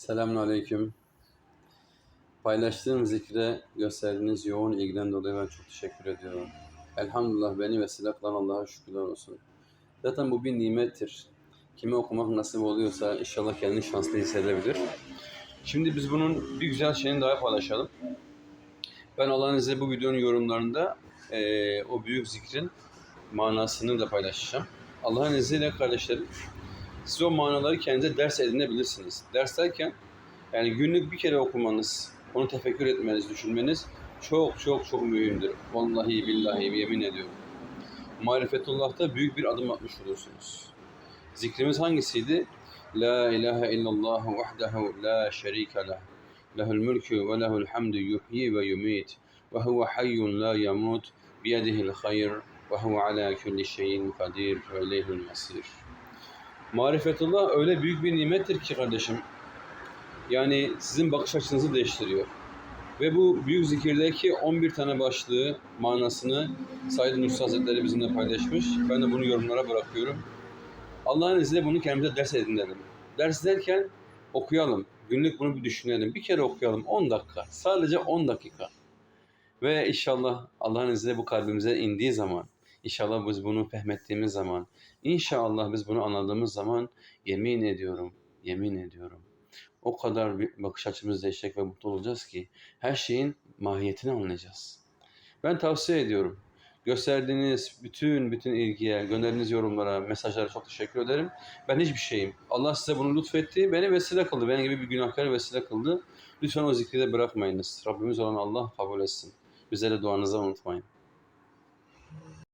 Selamünaleyküm. Paylaştığım zikre gösterdiğiniz yoğun ilgiden dolayı ben çok teşekkür ediyorum. Elhamdülillah beni vesile kılan Allah'a şükürler olsun. Zaten bu bir nimettir. Kime okumak nasip oluyorsa inşallah kendini şanslı hissedebilir. Şimdi biz bunun bir güzel şeyini daha paylaşalım. Ben Allah'ın izniyle bu videonun yorumlarında eee, o büyük zikrin manasını da paylaşacağım. Allah'ın izniyle kardeşlerim siz o manaları kendinize ders edinebilirsiniz. Ders derken yani günlük bir kere okumanız, onu tefekkür etmeniz, düşünmeniz çok çok çok mühimdir. Vallahi billahi yemin ediyorum. Marifetullah'ta büyük bir adım atmış olursunuz. Zikrimiz hangisiydi? La ilahe illallah vahdehu la şerike lah. Lehul mülkü ve lehul hamdu yuhyi ve yumit. Ve huve hayyun la yamut. Biyedihil hayr. Ve huve ala kulli şeyin kadir. Ve ileyhül masir. Marifetullah öyle büyük bir nimettir ki kardeşim. Yani sizin bakış açınızı değiştiriyor. Ve bu büyük zikirdeki 11 tane başlığı manasını Said Nursi Hazretleri bizimle paylaşmış. Ben de bunu yorumlara bırakıyorum. Allah'ın izniyle bunu kendimize ders edinelim. Ders derken okuyalım. Günlük bunu bir düşünelim. Bir kere okuyalım. 10 dakika. Sadece 10 dakika. Ve inşallah Allah'ın izniyle bu kalbimize indiği zaman, inşallah biz bunu fehmettiğimiz zaman, inşallah biz bunu anladığımız zaman yemin ediyorum, yemin ediyorum. O kadar bir bakış açımız değişecek ve mutlu olacağız ki her şeyin mahiyetini anlayacağız. Ben tavsiye ediyorum. Gösterdiğiniz bütün bütün ilgiye, gönderdiğiniz yorumlara, mesajlara çok teşekkür ederim. Ben hiçbir şeyim. Allah size bunu lütfetti. Beni vesile kıldı. Benim gibi bir günahkarı vesile kıldı. Lütfen o zikri de bırakmayınız. Rabbimiz olan Allah kabul etsin. Bize de duanızı unutmayın.